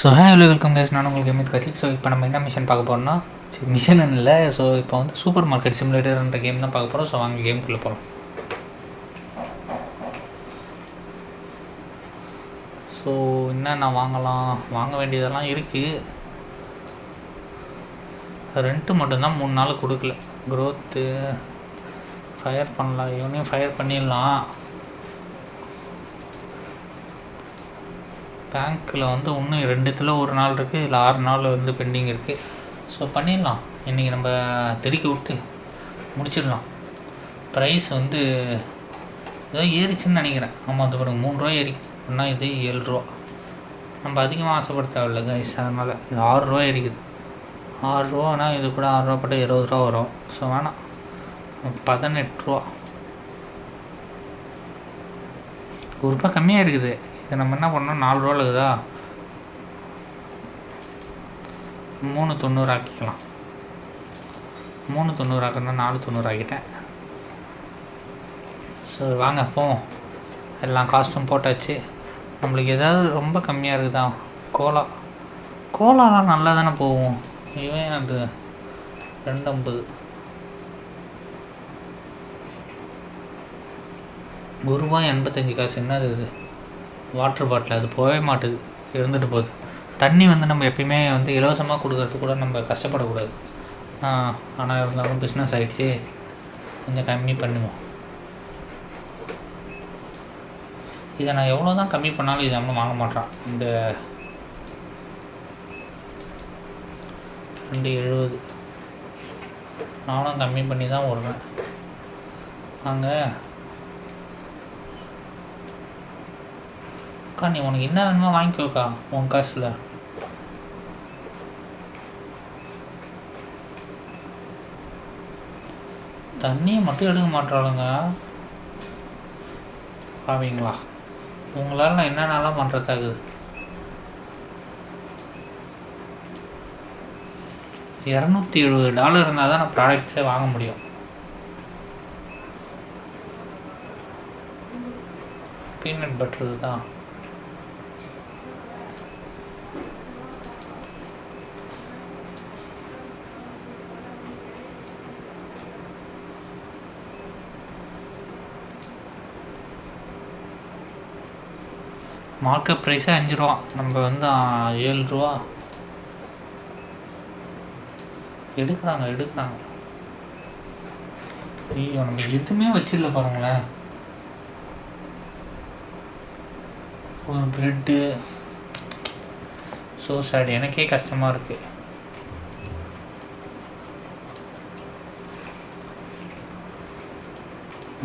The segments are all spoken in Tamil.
So hey hello welcome guys நான் உங்களுக்கு எமித் கத்திக் ஸோ இப்போ நம்ம என்ன மிஷன் பார்க்க போகிறோம்னா சரி மிஷன் இல்லை ஸோ இப்போ வந்து சூப்பர் மார்க்கெட் சிமுலேட்டர்ன்ற கேம் தான் பார்க்க போகிறோம் ஸோ வாங்க கேமுக்குள்ளே போகிறோம் ஸோ என்னென்ன வாங்கலாம்? வாங்க வேண்டியதெல்லாம் இருக்குது ரெண்ட்டு மட்டும்தான் மூணு நாள் கொடுக்கல. க்ரோத்து ஃபயர் பண்ணலாம். இவனையும் ஃபயர் பண்ணிடலாம். பேங்க்கில் வந்து இன்னும் ரெண்டுத்தில் ஒரு நாள் இருக்குது இல்லை ஆறு நாள் வந்து பெண்டிங் இருக்குது ஸோ பண்ணிடலாம். இன்றைக்கி நம்ம தெறிக்க விட்டு முடிச்சிடலாம். ப்ரைஸ் வந்து ஏதோ ஏறிச்சுன்னு நினைக்கிறேன். ஆமாம் அது பாருங்க மூணு ரூபா ஏறி. ஒன்றா இது ஏழு ரூபா. நம்ம அதிகமாக ஆசைப்பட தேவையில்ல கைஸ் அதனால் இது ஆறுரூவா ஏறிக்குது. ஆறுரூவானா இது கூட ஆறுரூவா போட்டால் இருபது ரூபா வரும். ஸோ வேணாம். பதினெட்டு ரூபா. ஒரு ரூபா கம்மியாக இருக்குது. இதை நம்ம என்ன பண்ணோம்? நாலு ரூபா இருக்குதா? மூணு தொண்ணூறு ஆக்கிக்கலாம். மூணு தொண்ணூறு ஆக்கணும் நாலு தொண்ணூறு ஆக்கிட்டேன். ஸோ வாங்க போவோம். எல்லாம் காஸ்ட்டும் போட்டாச்சு. நம்மளுக்கு ஏதாவது ரொம்ப கம்மியாக இருக்குதா? கோலா. கோலாலாம் நல்லா தானே போகும். இவன் அது ரெண்டு ஐம்பது. ஒரு ரூபாய் எண்பத்தஞ்சு காசு. என்னது இது? வாட்டர் பாட்டில் அது போகவே மாட்டுது. இருந்துட்டு போகுது. தண்ணி வந்து நம்ம எப்பயுமே வந்து இலவசமாக கொடுக்கறது கூட நம்ம கஷ்டப்படக்கூடாது. ஆனால் இருந்தாலும் பிஸ்னஸ் ஆகிடுச்சு கொஞ்சம் கம்மி பண்ணுவோம். இதை நான் எவ்வளோ தான் கம்மி பண்ணாலும் இதை நம்மளும் வாங்க மாட்டான் இந்த ரெண்டு எழுபது. நானும் கம்மி பண்ணி தான் விடுறேன் அங்கே அக்கா நீ உனக்கு என்ன வேணுமோ வாங்கிக்கோக்கா உன் காசில். தண்ணியை மட்டும் எடுக்க மாட்டாளுங்க. பாவீங்களா? உங்களால் நான் என்னென்னலாம் பண்ணுறதாகுது இரநூத்தி எழுபது டாலர் இருந்தால் தான் நான் ப்ராடக்ட்ஸே வாங்க முடியும். பீனட் பட்டர் தான். மார்க்கெட் ப்ரைஸே அஞ்சு ரூபா. நம்ம வந்து ஏழு ரூபா. எடுக்கிறாங்க எடுக்கிறாங்க. ஐயோ நம்ம எதுவுமே வச்சிடல பாருங்களேன். ஒரு ப்ரெட்டு ஸோ சார் எனக்கே கஷ்டமாக இருக்குது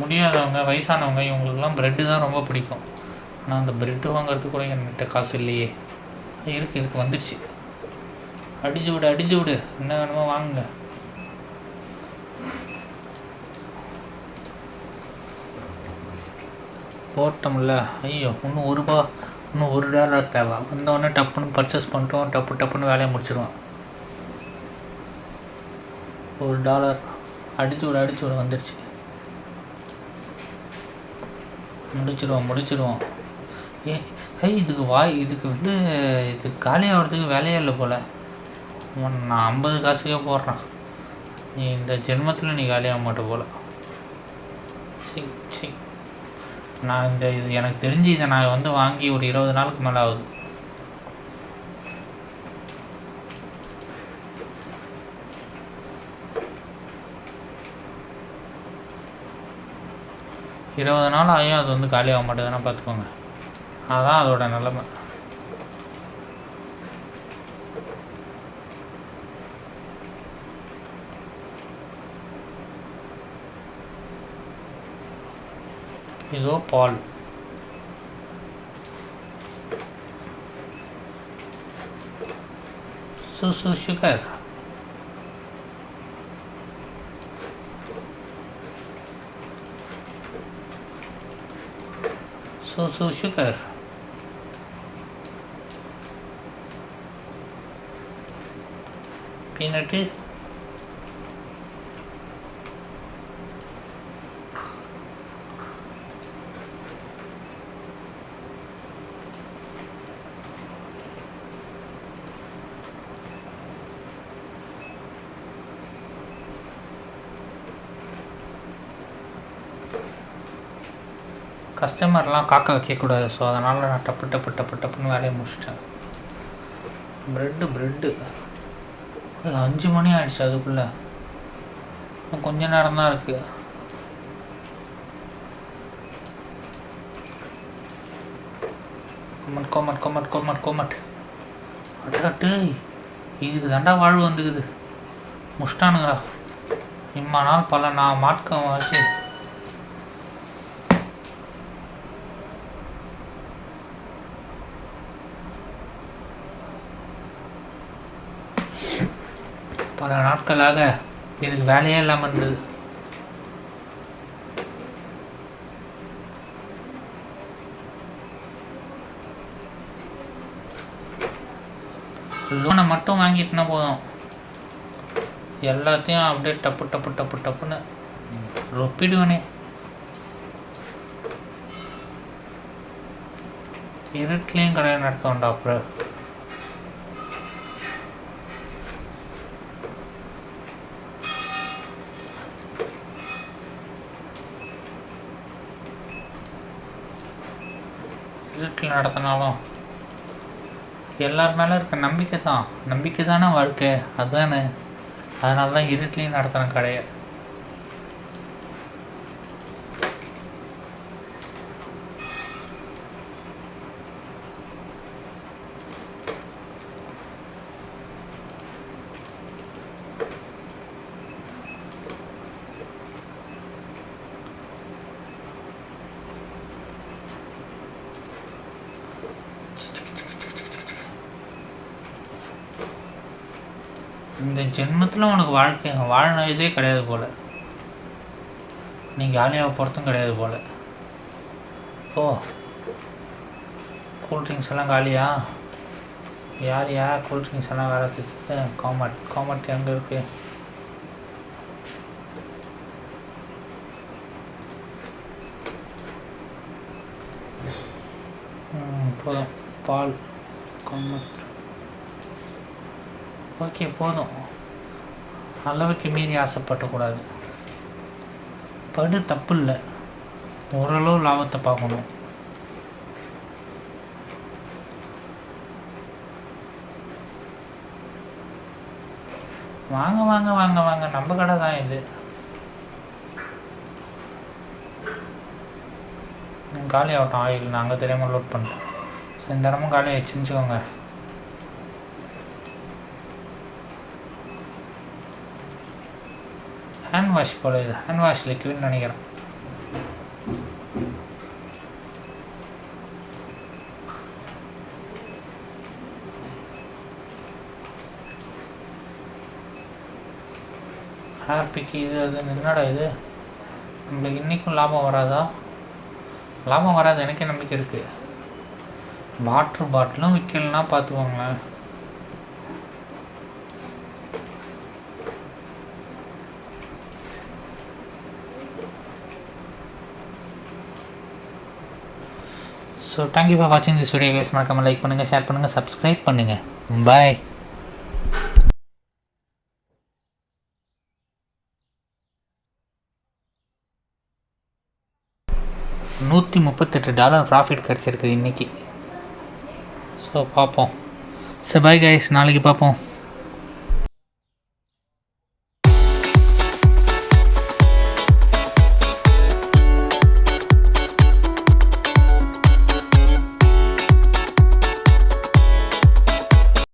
முடியாதவங்க வயசானவங்க இவங்களுக்குலாம் ப்ரெட்டு தான் ரொம்ப பிடிக்கும். ஆனால் அந்த ப்ரெட்டு வாங்குறதுக்கு கூட என்கிட்ட காசு இல்லையே. இருக்கு இதுக்கு வந்துடுச்சு அடிச்சு விடு அடிச்சு விடு. என்ன வேணுமோ வாங்குங்க. போட்டோம்ல. ஐயோ இன்னும் ஒரு ரூபா இன்னும் ஒரு டாலர் தேவை. வந்தவொடனே டப்புன்னு பர்ச்சேஸ் பண்ணிட்டோம். டப்பு டப்புன்னு வேலையை முடிச்சிடுவோம் ஒரு டாலர் அடிச்சு விடு அடிச்சு விட வந்துடுச்சு முடிச்சிடுவோம் முடிச்சிடுவோம் ஏ ஏய் இதுக்கு வாய் இதுக்கு வந்து இது காலியாகிறதுக்கு வேலையே இல்லை போல். உன் நான் ஐம்பது காசுக்கே போடுறேன். நீ இந்த ஜென்மத்தில் நீ காலியாக மாட்ட போல். சரி சரி நான் இந்த இது எனக்கு தெரிஞ்சு இதை நான் வந்து வாங்கி ஒரு இருபது நாளுக்கு மேலே ஆகுது. இருபது நாள் ஆகியும் அது வந்து காலியாக மாட்டேதுன்னா பார்த்துக்கோங்க அதான் அதோட நிலைமை. இதோ பால். சுசு சுகர் சுசு சுகர் peanut is கஸ்டமர்லாம் காக்க வைக்கக்கூடாது. ஸோ அதனால் நான் டப்பு டப்பு டப்பு டப்புன்னு வேலையை முடிச்சிட்டேன். ப்ரெட்டு ப்ரெட்டு அஞ்சு மணி ஆயிடுச்சு அதுக்குள்ளே. கொஞ்ச நேரம் தான் இருக்குது கொமட் கொமட் கொமட் கொமட் கொமட். அட்டாட்டு இதுக்கு தாண்டா வாழ்வு வந்துக்குது. முஷ்டானுங்களா. இம்மா நாள் பல நான் மாட்கம் வச்சு பல நாட்களாக இதுக்கு வேலையே இல்லாமல் இருந்தது. லோனை மட்டும் வாங்கிட்டுனா போதும். எல்லாத்தையும் அப்படியே டப்பு டப்பு டப்பு டப்புன்னு ரொப்பிடுவேனே. இருட்லேயும் கடையை நடத்துவோம்டா அப்புறம் இருட்டில் நடத்தினாலும். எல்லார் மேலே இருக்க நம்பிக்கை தான் நம்பிக்கை தானே வாழ்க்கை? அதுதானே அதனால தான் இருட்லேயும் நடத்துகிறேன் கடையை. இந்த ஜென்மத்தில் உனக்கு வாழ்க்கை வாழ இதே கிடையாது போல். நீ ஜாலியாக போகிறதும் கிடையாது போல். ஓ கூல்ட்ரிங்க்ஸ் எல்லாம் காலியா? யார் யார் கூல்ட்ரிங்க்ஸ் எல்லாம் வேலை செஞ்சு காமட் காமட் எங்கே இருக்கு? போதும். பால் காமட் ஓகே போதும். அளவுக்கு மீறி ஆசைப்படக்கூடாது. படு தப்பு இல்லை ஓரளவு லாபத்தை பார்க்கணும். வாங்க வாங்க வாங்க வாங்க. நம்ம கடை தான் இது. காலி ஆகட்டும். ஆயில். நாங்கள் தெரியாமல் லோட் பண்ணுறோம் ஸோ இந்த இடமும் காலி ஆயிடுச்சுன்னு வச்சுக்கோங்க ஹேண்ட் வாஷ் போல இது. ஹேண்ட் வாஷ் லிக்விட்னு நினைக்கிறேன். ஹாப்பிக்கு இது அது என்னடா இது? நம்மளுக்கு இன்றைக்கும் லாபம் வராதா? லாபம் வராது எனக்கே நம்பிக்கை இருக்குது வாட்ரு பாட்டிலும் விற்கலன்னா பார்த்துக்கோங்களேன். ஸோ தேங்க்யூ ஃபார் வாட்சிங் திஸ் வீடியோ கேஸ் மறக்காமல் லைக் பண்ணுங்கள் ஷேர் பண்ணுங்கள் சப்ஸ்கிரைப் பண்ணுங்கள் பாய் நூற்றி முப்பத்தெட்டு டாலர் ப்ராஃபிட் கிடச்சிருக்கு இன்றைக்கி ஸோ பார்ப்போம். சரி பாய் கைஸ் நாளைக்கு பார்ப்போம்.